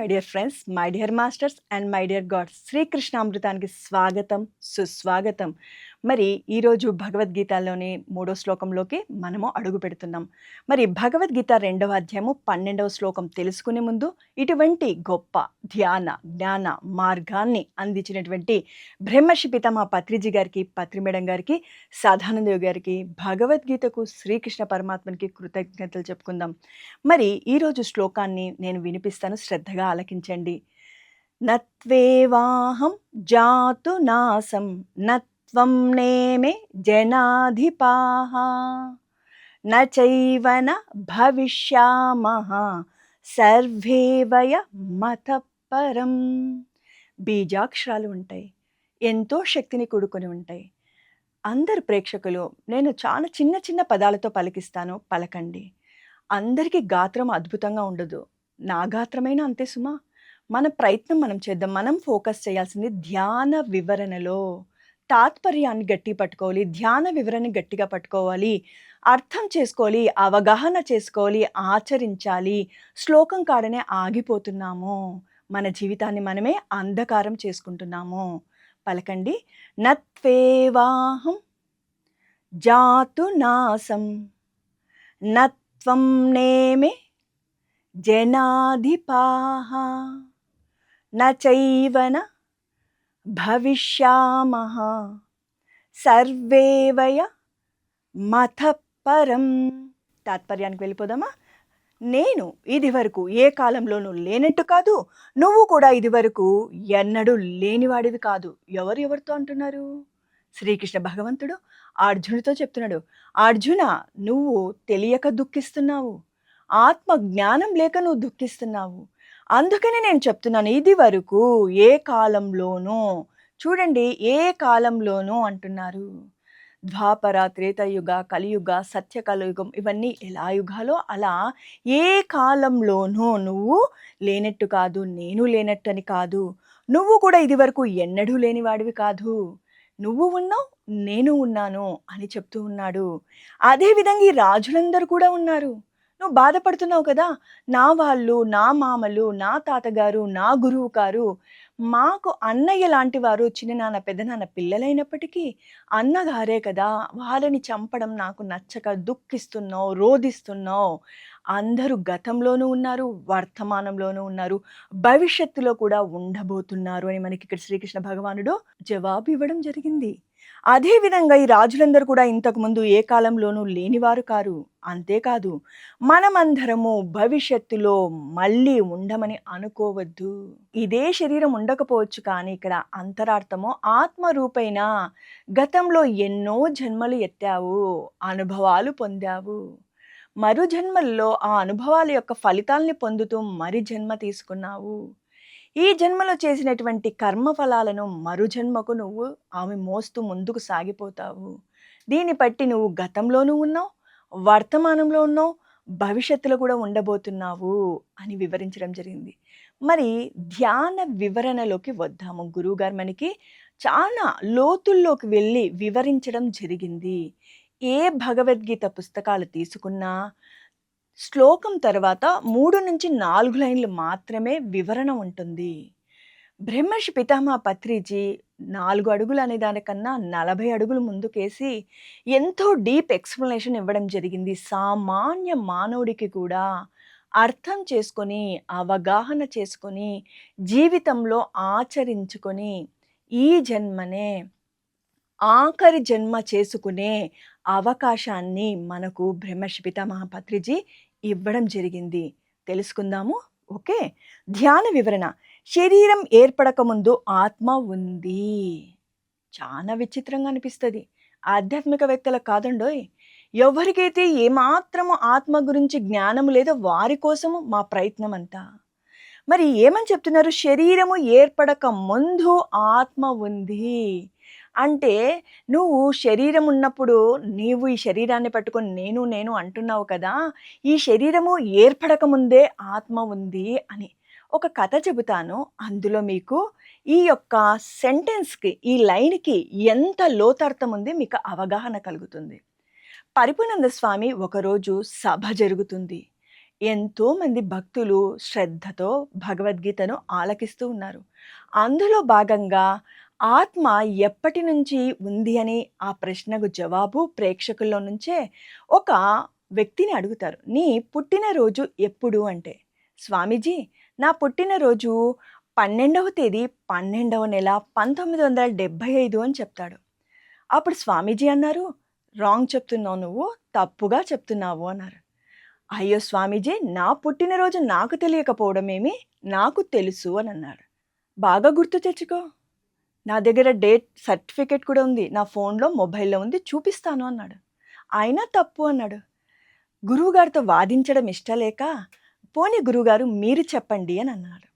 My dear friends my dear masters and my dear god శ్రీకృష్ణామృతానికి స్వాగతం సుస్వాగతం మరి ఈరోజు భగవద్గీతలోని మూడో శ్లోకంలోకి మనము అడుగు పెడుతున్నాం. మరి భగవద్గీత రెండవ అధ్యాయము పన్నెండవ శ్లోకం తెలుసుకునే ముందు ఇటువంటి గొప్ప ధ్యాన జ్ఞాన మార్గాన్ని అందించినటువంటి బ్రహ్మర్షి పితమ పత్రిజీ గారికి పత్రి మేడం గారికి సాధానందేవి గారికి భగవద్గీతకు శ్రీకృష్ణ పరమాత్మనికి కృతజ్ఞతలు చెప్పుకుందాం. మరి ఈరోజు శ్లోకాన్ని నేను వినిపిస్తాను శ్రద్ధగా ఆలకించండి. నత్వేవాహం జాతు నాసం నత్వం నేమే జనాధిపాహ నైవ న భవిష్యామః సర్వే వయ మతపరం బీజాక్షరాలు ఉంటాయి. ఎంతో శక్తిని కూడుకొని ఉంటాయి. అందరు ప్రేక్షకులు నేను చాలా చిన్న చిన్న పదాలతో పలికిస్తాను పలకండి. అందరికీ గాత్రం అద్భుతంగా ఉండదు. నా గాత్రమైనా అంతే సుమా. మన ప్రయత్నం మనం చేద్దాం. మనం ఫోకస్ చేయాల్సింది ధ్యాన వివరణలో. తాత్పర్యాన్ని గట్టి పట్టుకోవాలి ధ్యాన వివరణ గట్టిగా పట్టుకోవాలి అర్థం చేసుకోవాలి అవగాహన చేసుకోవాలి ఆచరించాలి. శ్లోకం కాడనే ఆగిపోతున్నాము. మన జీవితాన్ని మనమే అంధకారం చేసుకుంటున్నాము. పలకండి. నత్వేవాహం జాతు నాసం నత్వం నేమే జనాధిపాహ నైవ భవిష్యామః సర్వే వయ మతపరం తాత్పర్యానికి వెళ్ళిపోదామా? నేను ఇది వరకు ఏ కాలంలోనూ లేనట్టు కాదు నువ్వు కూడా ఇది వరకు ఎన్నడూ లేనివాడివి కాదు. ఎవరు ఎవరితో అంటున్నారు? శ్రీకృష్ణ భగవంతుడు అర్జునుడితో చెప్తున్నాడు. అర్జున నువ్వు తెలియక దుఃఖిస్తున్నావు. ఆత్మ జ్ఞానం లేక నువ్వు దుఃఖిస్తున్నావు. అందుకనే నేను చెప్తున్నాను ఇది వరకు ఏ కాలంలోనూ చూడండి ఏ కాలంలోనూ అంటున్నారు. ద్వాపర త్రేతయుగ కలియుగ సత్య కలియుగం ఇవన్నీ ఎలా యుగాలో అలా ఏ కాలంలోనూ నువ్వు లేనట్టు కాదు నేను లేనట్టు అని కాదు నువ్వు కూడా ఇది వరకు ఎన్నడూ లేనివాడివి కాదు. నువ్వు ఉన్నావు నేను ఉన్నాను అని చెప్తూ ఉన్నాడు. అదేవిధంగా ఈ రాజులందరూ కూడా ఉన్నారు. నువ్వు బాధపడుతున్నావు కదా? నా వాళ్ళు నా మామలు నా తాతగారు నా గురువు గారు మాకు అన్నయ్య లాంటి వారు చిన్ననాన్న పెద్దనాన్న పిల్లలైనప్పటికీ అన్నగారే కదా? వాళ్ళని చంపడం నాకు నచ్చక దుఃఖిస్తున్నావు రోధిస్తున్నావు. అందరూ గతంలోనూ ఉన్నారు వర్తమానంలోనూ ఉన్నారు భవిష్యత్తులో కూడా ఉండబోతున్నారు అని మనకి ఇక్కడ శ్రీకృష్ణ భగవానుడు జవాబు ఇవ్వడం జరిగింది. అదేవిధంగా ఈ రాజులందరూ కూడా ఇంతకుముందు ఏ కాలంలోనూ లేనివారు కారు. అంతేకాదు మనమందరము భవిష్యత్తులో మళ్ళీ ఉండమని అనుకోవద్దు. ఇదే శరీరం ఉండకపోవచ్చు కానీ ఇక్కడ అంతరార్థమో ఆత్మరూపైన గతంలో ఎన్నో జన్మలు ఎత్తావు అనుభవాలు పొందావు. మరు జన్మల్లో ఆ అనుభవాల యొక్క ఫలితాల్ని పొందుతూ మరి జన్మ తీసుకున్నావు? ఈ జన్మలో చేసినటువంటి కర్మ ఫలాలను మరు జన్మకు నువ్వు ఆమె మోస్తూ ముందుకు సాగిపోతావు. దీన్ని బట్టి నువ్వు గతంలోనూ ఉన్నావు వర్తమానంలో ఉన్నావు భవిష్యత్తులో కూడా ఉండబోతున్నావు అని వివరించడం జరిగింది. మరి ధ్యాన వివరణలోకి వద్దాము. గురువుగారు మనకి చాలా లోతుల్లోకి వెళ్ళి వివరించడం జరిగింది. ఏ భగవద్గీత పుస్తకాలు తీసుకున్నా శ్లోకం తర్వాత మూడు నుంచి నాలుగు లైన్లు మాత్రమే వివరణ ఉంటుంది. బ్రహ్మర్షి పితామహ పత్రిజీ నాలుగు అడుగులు అనే దానికన్నా నలభై అడుగులు ముందుకేసి ఎంతో డీప్ ఎక్స్ప్లెనేషన్ ఇవ్వడం జరిగింది. సామాన్య మానవుడికి కూడా అర్థం చేసుకొని అవగాహన చేసుకొని జీవితంలో ఆచరించుకొని ఈ జన్మనే ఆఖరి జన్మ చేసుకునే అవకాశాన్ని మనకు బ్రహ్మశిపిత మహాపత్రిజీ ఇవ్వడం జరిగింది. తెలుసుకుందాము. ఓకే. ధ్యాన వివరణ. శరీరం ఏర్పడక ముందు ఆత్మ ఉంది. చాలా విచిత్రంగా అనిపిస్తుంది. ఆధ్యాత్మిక ఆధ్యాత్మికవేత్తలకు కాదండోయ్. ఎవరికైతే ఏమాత్రము ఆత్మ గురించి జ్ఞానం లేదో వారి కోసము మా ప్రయత్నం అంతా మరి ఏమని చెప్తున్నారు? శరీరము ఏర్పడక ముందు ఆత్మ ఉంది. అంటే నువ్వు శరీరం ఉన్నప్పుడు నీవు ఈ శరీరాన్ని పట్టుకొని నేను నేను అంటున్నావు కదా ఈ శరీరము ఏర్పడకముందే ఆత్మ ఉంది అని ఒక కథ చెబుతాను. అందులో మీకు ఈ యొక్క సెంటెన్స్కి ఈ లైన్కి ఎంత లోతార్థం ఉంది మీకు అవగాహన కలుగుతుంది. పరిపూర్ణంద స్వామి ఒకరోజు సభ జరుగుతుంది. ఎంతోమంది భక్తులు శ్రద్ధతో భగవద్గీతను ఆలకిస్తూ ఉన్నారు. అందులో భాగంగా ఆత్మ ఎప్పటి నుంచి ఉంది అని ఆ ప్రశ్నకు జవాబు ప్రేక్షకుల్లో నుంచే ఒక వ్యక్తిని అడుగుతారు. నీ పుట్టినరోజు ఎప్పుడు అంటే? స్వామీజీ నా పుట్టినరోజు పన్నెండవ తేదీ పన్నెండవ నెల పంతొమ్మిది వందల డెబ్భై ఐదు అని చెప్తాడు. అప్పుడు స్వామీజీ అన్నారు రాంగ్ చెప్తున్నావు నువ్వు తప్పుగా చెప్తున్నావు అన్నారు. అయ్యో స్వామీజీ నా పుట్టినరోజు నాకు తెలియకపోవడం ఏమి? నాకు తెలుసు అని అన్నాడు. బాగా గుర్తు తెచ్చుకో. నా దగ్గర డేట్ సర్టిఫికేట్ కూడా ఉంది. నా ఫోన్లో మొబైల్లో ఉంది. చూపిస్తాను అన్నాడు. అయినా తప్పు అన్నాడు. గురువుగారితో వాదించడం ఇష్టలేక పోనీ గురువుగారు మీరు చెప్పండి అని అన్నాడు.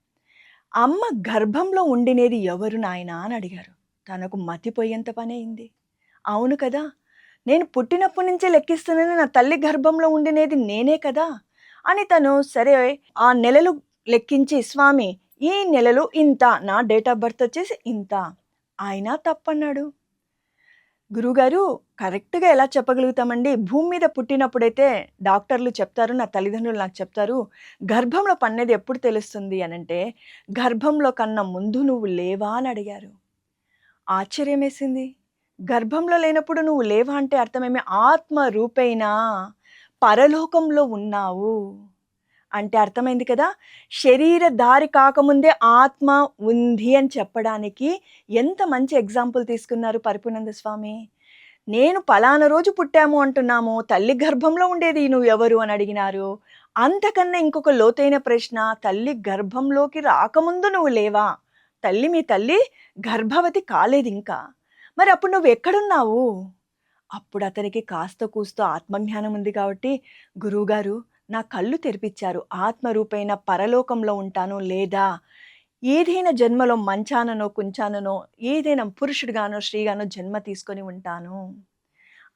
అమ్మ గర్భంలో ఉండినేది ఎవరు నాయనా అని అడిగారు. తనకు మతిపోయేంత పని అయింది. అవును కదా నేను పుట్టినప్పటి నుంచే లెక్కిస్తున్నాను. నా తల్లి గర్భంలో ఉండినేది నేనే కదా అని తను సరే ఆ నెలలు లెక్కించి స్వామి ఈ నెలలు ఇంత నా డేట్ ఆఫ్ బర్త్ వచ్చేసి ఇంత. ఆయన తప్పన్నాడు. గురుగారు కరెక్ట్గా ఎలా చెప్పగలుగుతామండి? భూమి మీద పుట్టినప్పుడైతే డాక్టర్లు చెప్తారు నా తల్లిదండ్రులు నాకు చెప్తారు గర్భంలో పన్నది ఎప్పుడు తెలుస్తుంది అని అంటే గర్భంలో కన్నా ముందు నువ్వు లేవా అని అడిగారు. ఆశ్చర్యమేసింది గర్భంలో లేనప్పుడు నువ్వు లేవా అంటే అర్థమేమి? ఆత్మ రూపైనా పరలోకంలో ఉన్నావు. అంటే అర్థమైంది కదా? శరీర దారి కాకముందే ఆత్మ ఉంది అని చెప్పడానికి ఎంత మంచి ఎగ్జాంపుల్ తీసుకున్నారు పరిపూర్ణంద స్వామి. నేను పలానా రోజు పుట్టాము అంటున్నాము తల్లి గర్భంలో ఉండేది నువ్వు ఎవరు అని అడిగినారు. అంతకన్నా ఇంకొక లోతైన ప్రశ్న తల్లి గర్భంలోకి రాకముందు నువ్వు లేవా? తల్లి మీ తల్లి గర్భవతి కాలేదు ఇంకా. మరి అప్పుడు నువ్వు ఎక్కడున్నావు? అప్పుడు అతనికి కాస్త కూస్తో ఆత్మజ్ఞానం ఉంది కాబట్టి గురువుగారు నా కళ్ళు తెరిపించారు. ఆత్మరూపైన పరలోకంలో ఉంటాను లేదా? ఏదైనా జన్మలో మంచాననో కుంచాననో ఏదైనా పురుషుడిగానో స్త్రీగానో జన్మ తీసుకొని ఉంటాను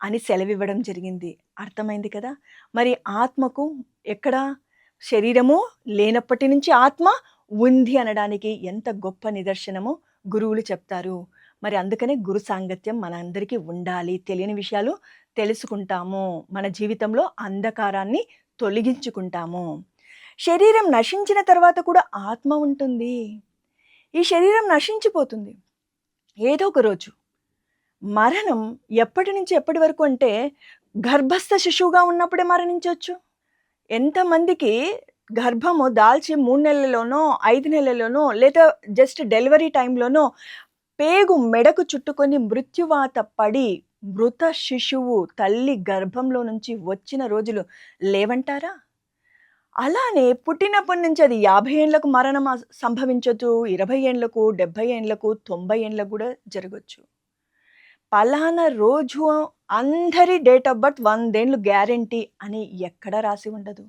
అని సెలవివ్వడం జరిగింది. అర్థమైంది కదా? మరి ఆత్మకు ఎక్కడ శరీరము లేనప్పటి నుంచి ఆత్మ ఉంది అనడానికి ఎంత గొప్ప నిదర్శనమో గురువులు చెప్తారు. మరి అందుకనే గురు సాంగత్యం మన అందరికీ ఉండాలి. తెలియని విషయాలు తెలుసుకుంటాము. మన జీవితంలో అంధకారాన్ని తొలగించుకుంటాము. శరీరం నశించిన తర్వాత కూడా ఆత్మ ఉంటుంది. ఈ శరీరం నశించిపోతుంది. ఏదో ఒక రోజు. మరణం ఎప్పటి నుంచి ఎప్పటి వరకు అంటే గర్భస్థ శిశువుగా ఉన్నప్పుడే మరణించవచ్చు ఎంతమందికి గర్భము దాల్చి మూడు నెలల్లోనో ఐదు నెలల్లోనో లేదా జస్ట్ డెలివరీ టైంలోనో పేగు మెడకు చుట్టుకొని మృత్యువాత పడి మృత శిశువు తల్లి గర్భంలో నుంచి వచ్చిన రోజులు లేవంటారా? అలానే పుట్టినప్పటి నుంచి అది యాభై ఏండ్లకు మరణం సంభవించవచ్చు ఇరవై ఏండ్లకు డెబ్భై ఏండ్లకు తొంభై ఏళ్ళకు కూడా జరగచ్చు. పలానా రోజు అందరి డేట్ ఆఫ్ బర్త్ వందేండ్లు గ్యారంటీ అని ఎక్కడ రాసి ఉండదు.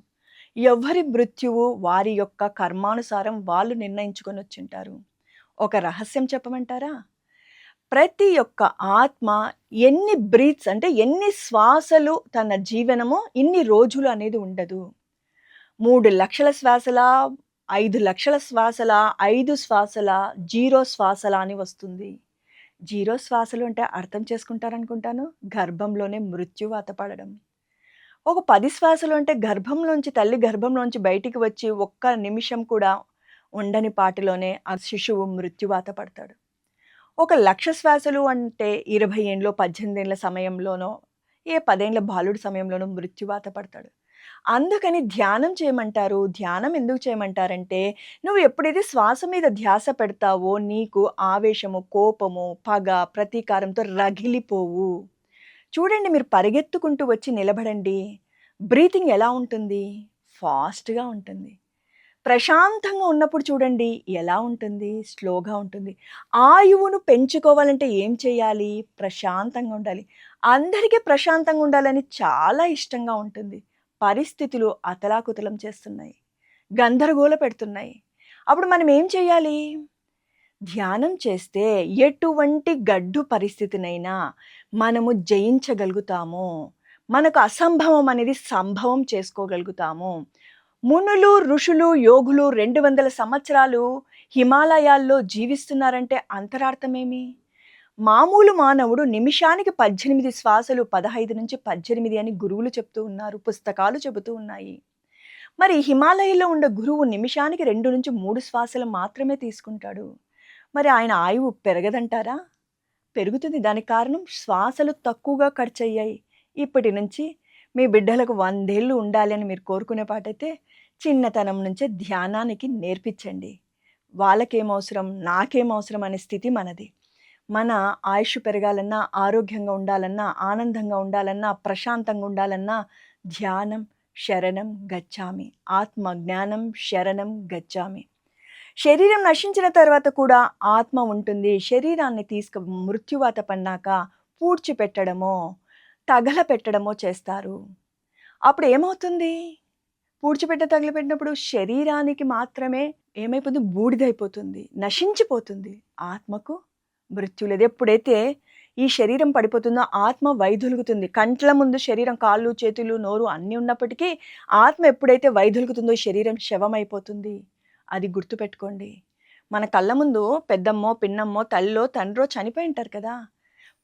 ఎవరి మృత్యువు వారి యొక్క కర్మానుసారం వాళ్ళు నిర్ణయించుకొని వచ్చింటారు. ఒక రహస్యం చెప్పమంటారా? ప్రతి ఒక్క ఆత్మ ఎన్ని బ్రీత్స్ అంటే ఎన్ని శ్వాసలు తన జీవనము ఇన్ని రోజులు అనేది ఉండదు. మూడు లక్షల శ్వాసల ఐదు లక్షల శ్వాసల ఐదు శ్వాసల జీరో శ్వాసల అని వస్తుంది. జీరో శ్వాసలు అంటే అర్థం చేసుకుంటారనుకుంటాను? గర్భంలోనే మృత్యువాత పడడం. ఒక పది శ్వాసలు అంటే గర్భంలోంచి తల్లి గర్భంలోంచి బయటికి వచ్చి ఒక్క నిమిషం కూడా ఉండని పాటిలోనే ఆ శిశువు మృత్యువాత పడతాడు. ఒక లక్ష శ్వాసలు అంటే ఇరవై ఏండ్లో పద్దెనిమిదేళ్ళ సమయంలోనో ఏ పదేండ్ల బాలుడి సమయంలోనో మృత్యువాత పడతాడు. అందుకని ధ్యానం చేయమంటారు. ధ్యానం ఎందుకు చేయమంటారంటే నువ్వు ఎప్పుడైతే శ్వాస మీద ధ్యాస పెడతావో నీకు ఆవేశము కోపము పగ ప్రతీకారంతో రగిలిపోవు. చూడండి మీరు పరిగెత్తుకుంటూ వచ్చి నిలబడండి. బ్రీతింగ్ ఎలా ఉంటుంది? ఫాస్ట్గా ఉంటుంది. ప్రశాంతంగా ఉన్నప్పుడు చూడండి ఎలా ఉంటుంది స్లోగా ఉంటుంది. ఆయువును పెంచుకోవాలంటే ఏం చేయాలి? ప్రశాంతంగా ఉండాలి. అందరికీ ప్రశాంతంగా ఉండాలని చాలా ఇష్టంగా ఉంటుంది. పరిస్థితులు అతలాకుతలం చేస్తున్నాయి. గందరగోళ పెడుతున్నాయి. అప్పుడు మనం ఏం చేయాలి? ధ్యానం చేస్తే ఎటువంటి గడ్డు పరిస్థితినైనా మనము జయించగలుగుతాము. మనకు అసంభవం అనేది సంభవం చేసుకోగలుగుతాము. మునులు ఋషులు యోగులు రెండు వందల సంవత్సరాలు హిమాలయాల్లో జీవిస్తున్నారంటే అంతరార్థమేమి? మామూలు మానవుడు నిమిషానికి పద్దెనిమిది శ్వాసలు పదహైదు నుంచి పద్దెనిమిది అని గురువులు చెప్తూ ఉన్నారు పుస్తకాలు చెబుతూ ఉన్నాయి. మరి హిమాలయంలో ఉండే గురువు నిమిషానికి రెండు నుంచి మూడు శ్వాసలు మాత్రమే తీసుకుంటాడు. మరి ఆయన ఆయువు పెరగదంటారా? పెరుగుతుంది. దానికి కారణం శ్వాసలు తక్కువగా ఖర్చు అయ్యాయి ఇప్పటి నుంచి మీ బిడ్డలకు వందేళ్ళు ఉండాలి అని మీరు కోరుకునే పాటైతే చిన్నతనం నుంచే ధ్యానానికి నేర్పించండి. వాళ్ళకేం అవసరం నాకేం అవసరం అనే స్థితి మనది. మన ఆయుష్ పెరగాలన్నా ఆరోగ్యంగా ఉండాలన్నా ఆనందంగా ఉండాలన్నా ప్రశాంతంగా ఉండాలన్నా ధ్యానం శరణం గచ్చామి. ఆత్మ జ్ఞానం శరణం గచ్చామి. శరీరం నశించిన తర్వాత కూడా ఆత్మ ఉంటుంది. శరీరాన్ని తీసుకు మృత్యువాత పన్నాక పూడ్చిపెట్టడమో తగలపెట్టడమో చేస్తారు. అప్పుడు ఏమవుతుంది? పూడ్చిపెట్ట తగిలిపెట్టినప్పుడు శరీరానికి మాత్రమే ఏమైపోతుంది? బూడిదైపోతుంది నశించిపోతుంది. ఆత్మకు మృత్యు లేదు. ఎప్పుడైతే ఈ శరీరం పడిపోతుందో ఆత్మ వైదొలుగుతుంది. కంట్ల ముందు శరీరం కాళ్ళు చేతులు నోరు అన్నీ ఉన్నప్పటికీ ఆత్మ ఎప్పుడైతే వైదొలుగుతుందో శరీరం శవమైపోతుంది. అది గుర్తుపెట్టుకోండి. మన కళ్ళ ముందు పెద్దమ్మో పిన్నమ్మో తల్లో తండ్రో చనిపోయి ఉంటారు కదా.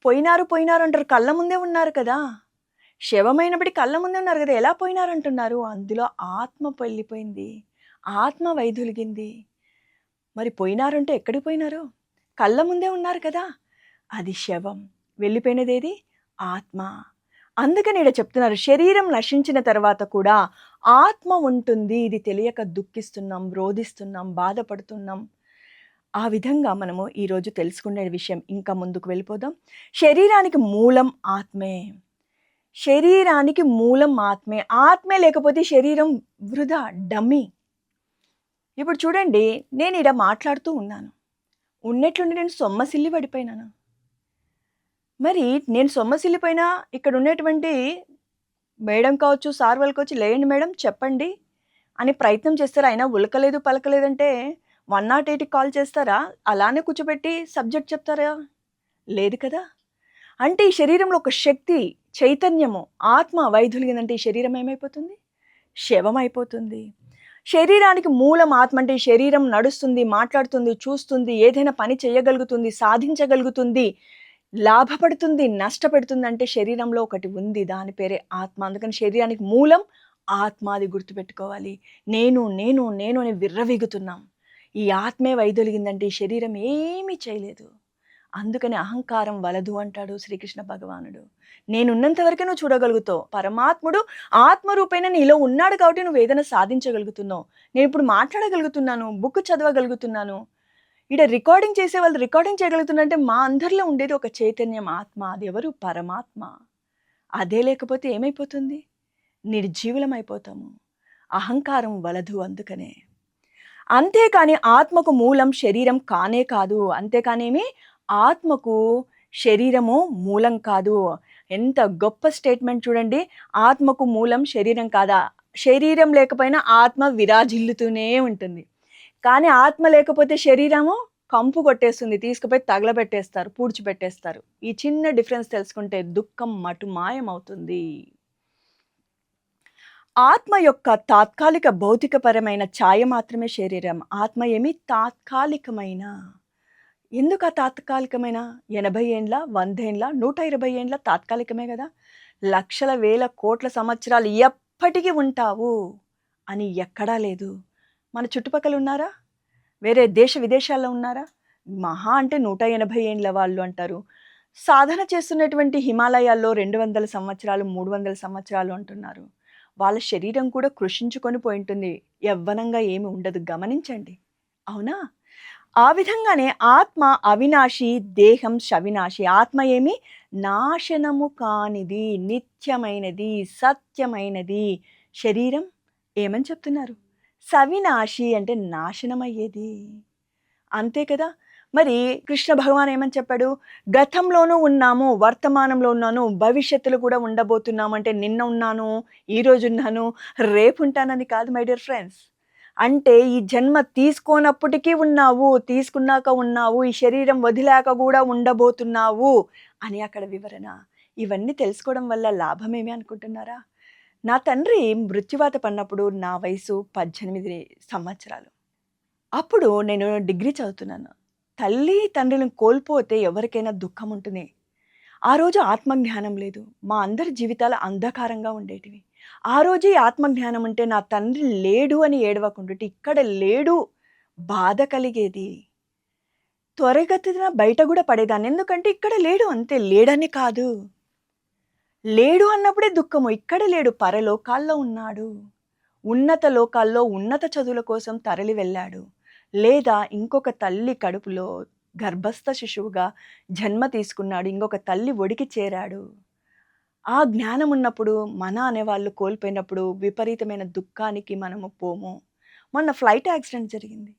పోయినారు పోయినారు అంటారు. కళ్ళ ముందే ఉన్నారు కదా. శవమైనప్పటి కళ్ళ ముందే ఉన్నారు కదా. ఎలా పోయినారు అంటున్నారు? అందులో ఆత్మ వెళ్ళిపోయింది ఆత్మ వైదొలిగింది. మరి పోయినారంటే ఎక్కడికి పోయినారు? కళ్ళ ముందే ఉన్నారు కదా. అది శవం. వెళ్ళిపోయినదేది ఆత్మ. అందుకని ఇక్కడ చెప్తున్నారు. శరీరం నశించిన తర్వాత కూడా ఆత్మ ఉంటుంది. ఇది తెలియక దుఃఖిస్తున్నాం రోధిస్తున్నాం బాధపడుతున్నాం. ఆ విధంగా మనము ఈరోజు తెలుసుకునే విషయం ఇంకా ముందుకు వెళ్ళిపోదాం. శరీరానికి మూలం ఆత్మే. శరీరానికి మూలం ఆత్మే. ఆత్మే లేకపోతే శరీరం వృధా డమ్మి. ఇప్పుడు చూడండి నేను ఇక్కడ మాట్లాడుతూ ఉన్నాను. ఉన్నట్లుండి నేను సొమ్మసిల్లి పడిపోయినాను. మరి నేను సొమ్మసిల్లిపోయినా ఇక్కడ ఉన్నటువంటి మేడం కావచ్చు సార్ వాళ్ళు కావచ్చు లేండి మేడం చెప్పండి అని ప్రయత్నం చేస్తారు. అయినా ఉలకలేదు పలకలేదంటే వన్ నాట్ ఎయిట్కి కాల్ చేస్తారా? అలానే కూర్చోబెట్టి సబ్జెక్ట్ చెప్తారా? లేదు కదా? అంటే ఈ శరీరంలో ఒక శక్తి చైతన్యము ఆత్మ వైధులిగిందంటే ఈ శరీరం ఏమైపోతుంది? శవం అయిపోతుంది. శరీరానికి మూలం ఆత్మ అంటే ఈ శరీరం నడుస్తుంది మాట్లాడుతుంది చూస్తుంది ఏదైనా పని చేయగలుగుతుంది సాధించగలుగుతుంది లాభపడుతుంది నష్టపెడుతుంది అంటే శరీరంలో ఒకటి ఉంది దాని పేరే ఆత్మ. అందుకని శరీరానికి మూలం ఆత్మ అది గుర్తుపెట్టుకోవాలి. నేను నేను నేను అని విర్రవీగుతున్నాం. ఈ ఆత్మే వైదొలిగిందంటే ఈ శరీరం ఏమీ చేయలేదు. అందుకని అహంకారం వలదు అంటాడు శ్రీకృష్ణ భగవానుడు. నేనున్నంత వరకే నువ్వు చూడగలుగుతావు. పరమాత్ముడు ఆత్మరూపైన నీలో ఉన్నాడు కాబట్టి నువ్వు ఏదైనా సాధించగలుగుతున్నావు. నేను ఇప్పుడు మాట్లాడగలుగుతున్నాను బుక్ చదవగలుగుతున్నాను. ఇక్కడ రికార్డింగ్ చేసే వాళ్ళు రికార్డింగ్ చేయగలుగుతున్నారంటే మా అందరిలో ఉండేది ఒక చైతన్యం ఆత్మ. అది ఎవరు? పరమాత్మ. అదే లేకపోతే ఏమైపోతుంది? నిర్జీవులం అయిపోతాము అహంకారం వలదు అందుకనే. అంతేకాని ఆత్మకు మూలం శరీరం కానే కాదు. అంతేకానేమి ఆత్మకు శరీరము మూలం కాదు. ఎంత గొప్ప స్టేట్మెంట్ చూడండి. ఆత్మకు మూలం శరీరం కాదా? శరీరం లేకపోయినా ఆత్మ విరాజిల్లుతూనే ఉంటుంది. కానీ ఆత్మ లేకపోతే శరీరము కంపు కొట్టేస్తుంది. తీసుకుపోయి తగలబెట్టేస్తారు పూడ్చిపెట్టేస్తారు. ఈ చిన్న డిఫరెన్స్ తెలుసుకుంటే దుఃఖం మటు మాయమవుతుంది ఆత్మ యొక్క తాత్కాలిక భౌతికపరమైన ఛాయ మాత్రమే శరీరం. ఆత్మ ఏమి? తాత్కాలికమైన. ఎందుకు ఆ తాత్కాలికమైన? ఎనభై ఏండ్ల వంద ఏండ్ల నూట ఇరవై ఏండ్ల తాత్కాలికమే కదా. లక్షల వేల కోట్ల సంవత్సరాలు ఎప్పటికీ ఉంటావు అని ఎక్కడా లేదు. మన చుట్టుపక్కల ఉన్నారా? వేరే దేశ విదేశాల్లో ఉన్నారా? మహా అంటే నూట ఎనభై ఏండ్ల వాళ్ళు అంటారు. సాధన చేస్తున్నటువంటి హిమాలయాల్లో రెండు వందల సంవత్సరాలు మూడు వందల సంవత్సరాలు అంటున్నారు. వాళ్ళ శరీరం కూడా కృషించుకొని పోయి ఉంటుంది యవ్వనంగా ఏమి ఉండదు. గమనించండి. అవునా? ఆ విధంగానే ఆత్మ అవినాశి దేహం శవినాశి ఆత్మ ఏమి? నాశనము కానిది నిత్యమైనది సత్యమైనది. శరీరం ఏమని చెప్తున్నారు? సవినాశి అంటే నాశనమయ్యేది. అంతే కదా? మరి కృష్ణ భగవాన్ ఏమని చెప్పాడు? గతంలోనూ ఉన్నాము వర్తమానంలో ఉన్నాను భవిష్యత్తులో కూడా ఉండబోతున్నాము అంటే నిన్న ఉన్నాను ఈరోజు ఉన్నాను రేపు ఉంటానని కాదు మై డియర్ ఫ్రెండ్స్ అంటే ఈ జన్మ తీసుకోనప్పటికీ ఉన్నావు తీసుకున్నాక ఉన్నావు ఈ శరీరం వదిలాక కూడా ఉండబోతున్నావు అని అక్కడ వివరణ. ఇవన్నీ తెలుసుకోవడం వల్ల లాభమేమి అనుకుంటున్నారా? నా తండ్రి మృత్యువాత పడినప్పుడు నా వయసు పద్దెనిమిది సంవత్సరాలు. అప్పుడు నేను డిగ్రీ చదువుతున్నాను. తల్లి తండ్రిని కోల్పోతే ఎవరికైనా దుఃఖం ఉంటుంది? ఆ రోజు ఆత్మజ్ఞానం లేదు. మా అందరి జీవితాలు అంధకారంగా ఉండేటివి. ఆ రోజే ఈ ఆత్మజ్ఞానం ఉంటే నా తండ్రి లేడు అని ఏడవకుండుంటే ఇక్కడ లేడు బాధ కలిగేది. త్వరగతిన బయట కూడా పడేదాన్ని. ఎందుకంటే ఇక్కడ లేడు అంతే. లేడని కాదు. లేడు అన్నప్పుడే దుఃఖము. ఇక్కడ లేడు పరలోకాల్లో ఉన్నాడు. ఉన్నత లోకాల్లో ఉన్నత చదువుల కోసం తరలి వెళ్ళాడు. లేదా ఇంకొక తల్లి కడుపులో గర్భస్థ శిశువుగా జన్మ తీసుకున్నాడు ఇంకొక తల్లి ఒడికి చేరాడు. ఆ జ్ఞానం ఉన్నప్పుడు మన అనేవాళ్ళు కోల్పోయినప్పుడు విపరీతమైన దుఃఖానికి మనము పోము. మొన్న ఫ్లైట్ యాక్సిడెంట్ జరిగింది.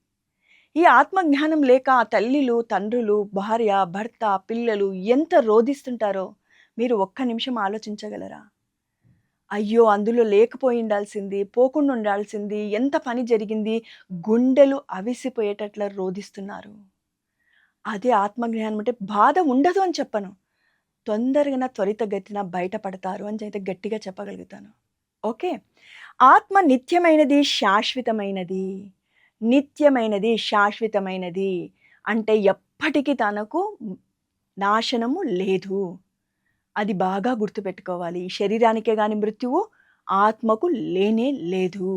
ఈ ఆత్మజ్ఞానం లేక ఆ తల్లిలు తండ్రులు భార్య భర్త పిల్లలు ఎంత రోధిస్తుంటారో మీరు ఒక్క నిమిషం ఆలోచించగలరా? అయ్యో! అందులో లేకపోయి ఉండాల్సింది పోకుండా ఉండాల్సింది ఎంత పని జరిగింది గుండెలు అవిసిపోయేటట్ల రోధిస్తున్నారు. అదే ఆత్మజ్ఞానం అంటే బాధ ఉండదు అని చెప్పను. తొందరగా త్వరితగతిన బయటపడతారు అని అయితే గట్టిగా చెప్పగలుగుతాను. ఓకే? ఆత్మ నిత్యమైనది శాశ్వతమైనది. నిత్యమైనది శాశ్వతమైనది. అంటే ఎప్పటికీ తనకు నాశనము లేదు. అది బాగా గుర్తుపెట్టుకోవాలి. శరీరానికే కానీ మృత్యువు ఆత్మకు లేనే లేదు.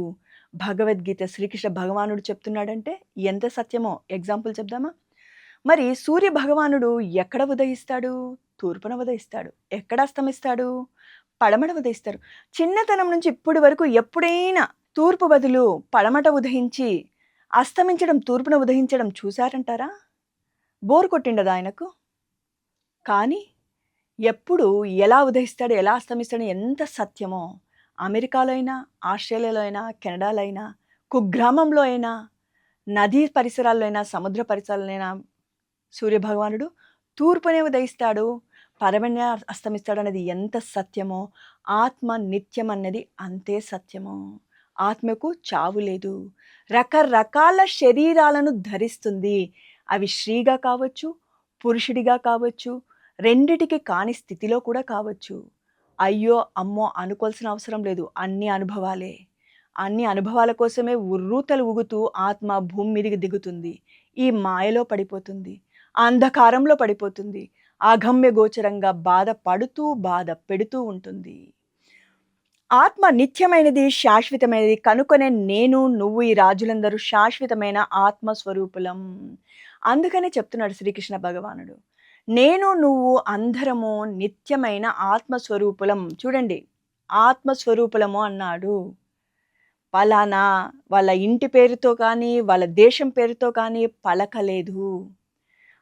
భగవద్గీత శ్రీకృష్ణ భగవానుడు చెప్తున్నాడంటే ఎంత సత్యమో ఎగ్జాంపుల్ చెప్దామా? మరి సూర్య భగవానుడు ఎక్కడ ఉదయిస్తాడు? తూర్పున ఉదయిస్తాడు. ఎక్కడ అస్తమిస్తాడు? పడమట ఉదయిస్తారు. చిన్నతనం నుంచి ఇప్పటి వరకు ఎప్పుడైనా తూర్పు బదులు పడమట ఉదయించి అస్తమించడం తూర్పున ఉదయించడం చూశారంటారా? బోర్ కొట్టిండదా ఆయనకు? కానీ ఎప్పుడు ఎలా ఉదయిస్తాడు ఎలా అస్తమిస్తాడు ఎంత సత్యమో అమెరికాలో అయినా ఆస్ట్రేలియాలో అయినా కెనడాలో అయినా కుగ్రామంలో అయినా నదీ పరిసరాల్లో అయినా సముద్ర పరిసరాల్లో అయినా సూర్యభగవానుడు తూర్పునే ఉదయిస్తాడు పరమనే అస్తమిస్తాడు అనేది ఎంత సత్యమో ఆత్మ నిత్యం అన్నది అంతే సత్యమో. ఆత్మకు చావు లేదు. రకరకాల శరీరాలను ధరిస్తుంది. అవి స్త్రీగా కావచ్చు పురుషుడిగా కావచ్చు రెండిటికి కాని స్థితిలో కూడా కావచ్చు. అయ్యో అమ్మో అనుకోవాల్సిన అవసరం లేదు. అన్ని అనుభవాలే. అన్ని అనుభవాల కోసమే ఉర్రూతలు ఊగుతూ ఆత్మ భూమి మీదకి దిగుతుంది. ఈ మాయలో పడిపోతుంది. అంధకారంలో పడిపోతుంది. అగమ్య గోచరంగా బాధ పడుతూ బాధ పెడుతూ ఉంటుంది. ఆత్మ నిత్యమైనది శాశ్వతమైనది. కనుకొనే నేను నువ్వు ఈ రాజులందరూ శాశ్వతమైన ఆత్మస్వరూపులం. అందుకనే చెప్తున్నాడు శ్రీకృష్ణ భగవానుడు. నేను నువ్వు అందరము నిత్యమైన ఆత్మస్వరూపులం. చూడండి ఆత్మస్వరూపులము అన్నాడు. పలానా వాళ్ళ ఇంటి పేరుతో కానీ వాళ్ళ దేశం పేరుతో కానీ పలకలేదు.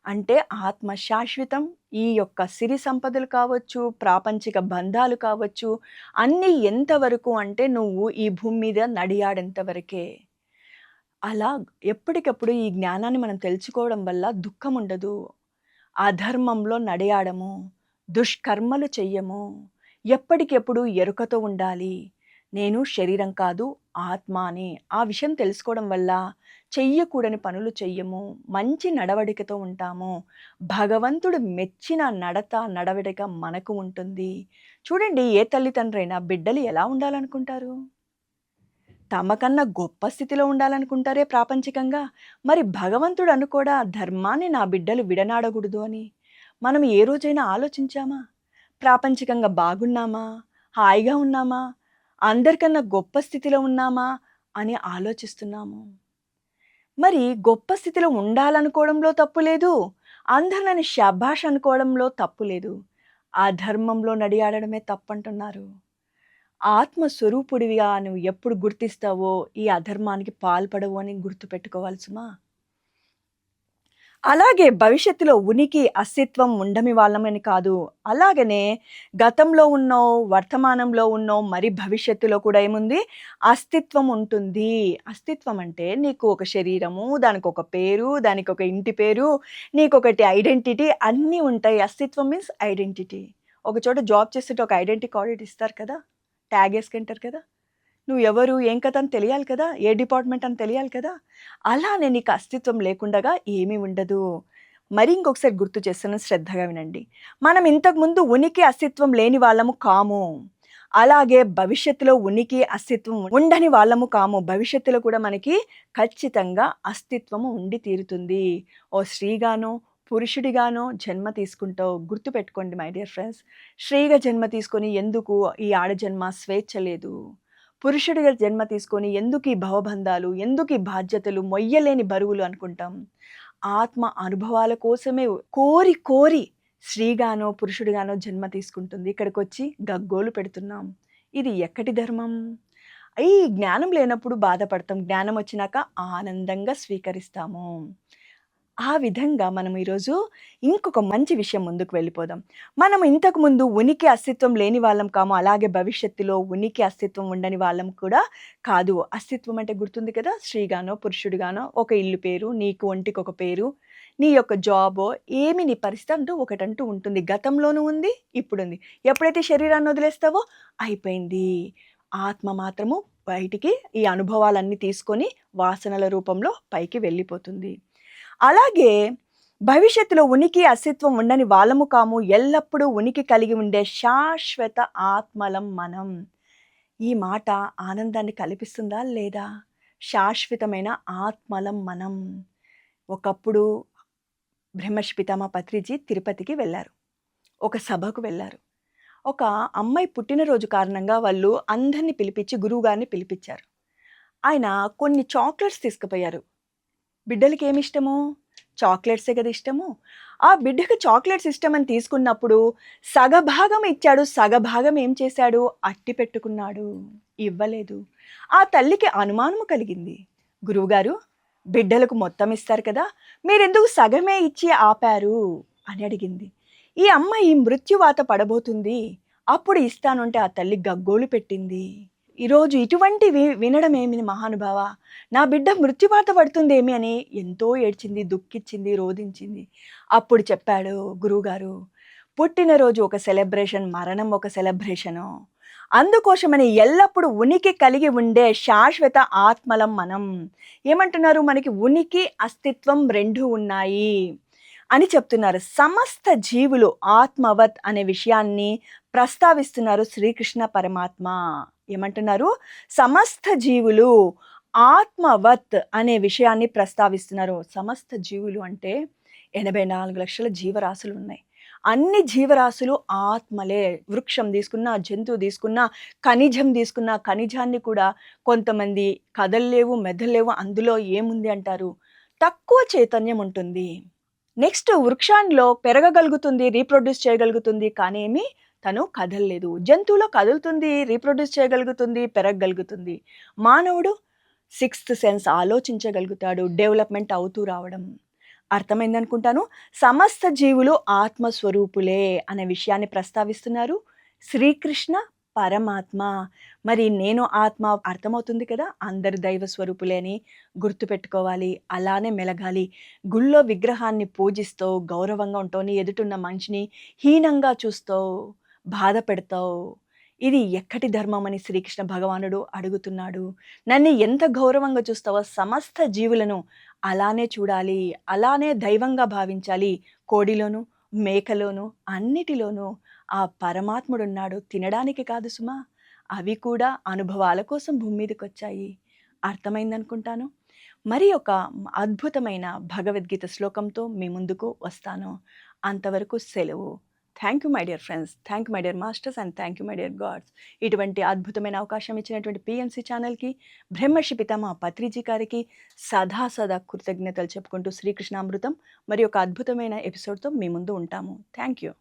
అంటే ఆత్మ శాశ్వతం ఈ యొక్క సిరి సంపదలు కావచ్చు ప్రాపంచిక బంధాలు కావచ్చు అన్నీ ఎంతవరకు అంటే నువ్వు ఈ భూమి మీద నడియాడేంత వరకే. అలా ఎప్పటికప్పుడు ఈ జ్ఞానాన్ని మనం తెలుసుకోవడం వల్ల దుఃఖం ఉండదు అధర్మంలో నడయాడము దుష్కర్మలు చెయ్యము. ఎప్పటికెప్పుడు ఎరుకతో ఉండాలి? నేను శరీరం కాదు ఆత్మ అని ఆ విషయం తెలుసుకోవడం వల్ల చెయ్యకూడని పనులు చెయ్యము మంచి నడవడికతో ఉంటాము. భగవంతుడు మెచ్చిన నడత నడవడిక మనకు ఉంటుంది. చూడండి ఏ తల్లిదండ్రైనా బిడ్డలు ఎలా ఉండాలనుకుంటారు? తమకన్నా గొప్ప స్థితిలో ఉండాలనుకుంటారే ప్రాపంచికంగా? మరి భగవంతుడు అనుకోడా ధర్మాన్ని నా బిడ్డలు విడనాడకూడదు అని? మనం ఏ రోజైనా ఆలోచించామా? ప్రాపంచికంగా బాగున్నామా? హాయిగా ఉన్నామా? అందరికన్నా గొప్ప స్థితిలో ఉన్నామా? అని ఆలోచిస్తున్నాము. మరి గొప్ప స్థితిలో ఉండాలనుకోవడంలో తప్పు లేదు. అందరినని శభాష్ అనుకోవడంలో తప్పు లేదు. ఆ ధర్మంలో నడియాడడమే తప్పంటున్నారు. ఆత్మస్వరూపుడివిగా నువ్వు ఎప్పుడు గుర్తిస్తావో ఈ అధర్మానికి పాల్పడవు అని గుర్తుపెట్టుకోవాలి సుమా అలాగే భవిష్యత్తులో ఉనికి అస్తిత్వం ఉండమి వాళ్ళమని కాదు. అలాగనే గతంలో ఉన్నో వర్తమానంలో ఉన్నో మరి భవిష్యత్తులో కూడా ఏముంది? అస్తిత్వం ఉంటుంది. అస్తిత్వం అంటే నీకు ఒక శరీరము దానికి ఒక పేరు దానికి ఒక ఇంటి పేరు నీకు ఒకటి ఐడెంటిటీ అన్నీ ఉంటాయి. అస్తిత్వం మీన్స్ ఐడెంటిటీ ఒక చోట జాబ్ చేస్తుంటే ఒక ఐడెంటిటీ కార్డు ఇస్తారు కదా? ట్యాగ్ వేసుకుంటారు కదా. నువ్వు ఎవరు ఏం కథ అని తెలియాలి కదా ఏ డిపార్ట్మెంట్ అని తెలియాలి కదా. అలానే నీకు అస్తిత్వం లేకుండగా ఏమీ ఉండదు. మరి ఇంకొకసారి గుర్తు చేస్తున్నాను శ్రద్ధగా వినండి. మనం ఇంతకుముందు ఉనికి అస్తిత్వం లేని వాళ్ళము కాము. అలాగే భవిష్యత్తులో ఉనికి అస్తిత్వం ఉండని వాళ్ళము కాము. భవిష్యత్తులో కూడా మనకి ఖచ్చితంగా అస్తిత్వము ఉండి తీరుతుంది. ఓ శ్రీగాను పురుషుడిగానో జన్మ తీసుకుంటావు గుర్తుపెట్టుకోండి మై డియర్ ఫ్రెండ్స్. స్త్రీగా జన్మ తీసుకొని ఎందుకు ఈ ఆడ జన్మ స్వేచ్ఛ లేదు? పురుషుడిగా జన్మ తీసుకొని ఎందుకు ఈ భవబంధాలు ఎందుకు ఈ బాధ్యతలు మొయ్యలేని బరువులు అనుకుంటాం? ఆత్మ అనుభవాల కోసమే కోరి కోరి స్త్రీగానో పురుషుడిగానో జన్మ తీసుకుంటుంది. ఇక్కడికి వచ్చి గగ్గోలు పెడుతున్నాం. ఇది ఎక్కటి ధర్మం? ఈ జ్ఞానం లేనప్పుడు బాధపడతాం. జ్ఞానం వచ్చినాక ఆనందంగా స్వీకరిస్తాము. ఆ విధంగా మనం ఈరోజు ఇంకొక మంచి విషయం ముందుకు వెళ్ళిపోదాం. మనం ఇంతకు ముందు ఉనికి అస్తిత్వం లేని వాళ్ళం కాము అలాగే భవిష్యత్తులో ఉనికి అస్తిత్వం ఉండని వాళ్ళం కూడా కాదు. అస్తిత్వం అంటే గుర్తుంది కదా? స్త్రీగానో పురుషుడిగానో ఒక ఇల్లు పేరు నీకు ఒంటికి ఒక పేరు నీ యొక్క జాబో ఏమి నీ పరిస్థితి అంటూ ఒకటంటూ ఉంటుంది. గతంలోనూ ఉంది ఇప్పుడు ఉంది ఎప్పుడైతే శరీరాన్ని వదిలేస్తావో అయిపోయింది. ఆత్మ మాత్రము బయటికి ఈ అనుభవాలన్నీ తీసుకొని వాసనల రూపంలో పైకి వెళ్ళిపోతుంది. అలాగే భవిష్యత్తులో ఉనికి అస్తిత్వం ఉండని వాళ్ళము కాము ఎల్లప్పుడూ ఉనికి కలిగి ఉండే శాశ్వత ఆత్మలం మనం. ఈ మాట ఆనందాన్ని కల్పిస్తుందా లేదా? శాశ్వతమైన ఆత్మలం మనం. ఒకప్పుడు బ్రహ్మర్షి పితామ పత్రిజీ తిరుపతికి వెళ్ళారు. ఒక సభకు వెళ్ళారు. ఒక అమ్మాయి పుట్టినరోజు కారణంగా వాళ్ళు అందరిని పిలిపించి గురువుగారిని పిలిపించారు. ఆయన కొన్ని చాక్లెట్స్ తీసుకుపోయారు. బిడ్డలకి ఏమి ఇష్టము? చాక్లెట్సే కదా ఇష్టము? ఆ బిడ్డకు చాక్లెట్స్ ఇష్టమని తీసుకున్నప్పుడు సగభాగం ఇచ్చాడు సగభాగం ఏం చేశాడు? అట్టి పెట్టుకున్నాడు. ఇవ్వలేదు. ఆ తల్లికి అనుమానము కలిగింది. గురువుగారు బిడ్డలకు మొత్తం ఇస్తారు కదా మీరెందుకు సగమే ఇచ్చి ఆపారు? అని అడిగింది. ఈ అమ్మాయి మృత్యువాత పడబోతుంది. అప్పుడు ఇస్తానంటే ఆ తల్లి గగ్గోలు పెట్టింది. ఈరోజు ఇటువంటివి వినడం ఏమి మహానుభావ? నా బిడ్డ మృత్యువాత పడుతుందేమి అని ఎంతో ఏడ్చింది దుఃఖించింది రోధించింది. అప్పుడు చెప్పాడు గురువుగారు పుట్టినరోజు ఒక సెలబ్రేషన్ మరణం ఒక సెలబ్రేషను. అందుకోసమని ఎల్లప్పుడూ ఉనికి కలిగి ఉండే శాశ్వత ఆత్మలం మనం. ఏమంటున్నారు? మనకి ఉనికి అస్తిత్వం రెండు ఉన్నాయి అని చెప్తున్నారు. సమస్త జీవులు ఆత్మవత్ అనే విషయాన్ని ప్రస్తావిస్తున్నారు శ్రీకృష్ణ పరమాత్మ. ఏమంటున్నారు? సమస్త జీవులు ఆత్మవత్ అనే విషయాన్ని ప్రస్తావిస్తున్నారు. సమస్త జీవులు అంటే ఎనభై నాలుగు లక్షల జీవరాశులు ఉన్నాయి. అన్ని జీవరాశులు ఆత్మలే. వృక్షం తీసుకున్న జంతువు తీసుకున్న ఖనిజం తీసుకున్న ఖనిజాన్ని కూడా కొంతమంది కదల్లేవు మెదల్లేవు అందులో ఏముంది అంటారు? తక్కువ చైతన్యం ఉంటుంది. నెక్స్ట్ వృక్షాల్లో పెరగగలుగుతుంది రీప్రొడ్యూస్ చేయగలుగుతుంది కానీ ఏమి? తను కదలలేదు. జంతువులో కదులుతుంది రీప్రొడ్యూస్ చేయగలుగుతుంది పెరగగలుగుతుంది. మానవుడు సిక్స్త్ సెన్స్ ఆలోచించగలుగుతాడు డెవలప్మెంట్ అవుతూ రావడం. అర్థమైందనుకుంటాను? సమస్త జీవులు ఆత్మస్వరూపులే అనే విషయాన్ని ప్రస్తావిస్తున్నారు. శ్రీకృష్ణ పరమాత్మ. మరి నేను ఆత్మ అర్థమవుతుంది కదా? అందరు దైవ స్వరూపులే అని గుర్తుపెట్టుకోవాలి. అలానే మెలగాలి. గుళ్ళో విగ్రహాన్ని పూజిస్తూ గౌరవంగా ఉంటావు నీ ఎదుటున్న మనిషిని హీనంగా చూస్తావు బాధ పెడతావు? ఇది ఎక్కటి ధర్మం అని శ్రీకృష్ణ భగవానుడు అడుగుతున్నాడు. నన్ను ఎంత గౌరవంగా చూస్తావో సమస్త జీవులను అలానే చూడాలి అలానే దైవంగా భావించాలి. కోడిలోను మేకలోను అన్నిటిలోనూ ఆ పరమాత్ముడున్నాడు తినడానికి కాదు సుమా. అవి కూడా అనుభవాల కోసం భూమి మీదకి వచ్చాయి అర్థమైందనుకుంటాను? మరి ఒక అద్భుతమైన భగవద్గీత శ్లోకంతో మీ ముందుకు వస్తాను. అంతవరకు సెలవు. Thank you my dear friends. Thank you my dear masters and thank you my dear gods. ఇటువంటి అద్భుతమైన అవకాశం ఇచ్చినటువంటి పిఎన్సి ఛానల్కి బ్రహ్మర్షి పితామ పత్రిజీ గారికి సదా సదా కృతజ్ఞతలు చెప్పుకుంటూ శ్రీకృష్ణామృతం. మరి ఒక అద్భుతమైన ఎపిసోడ్తో మీ ముందు ఉంటాము. Thank you.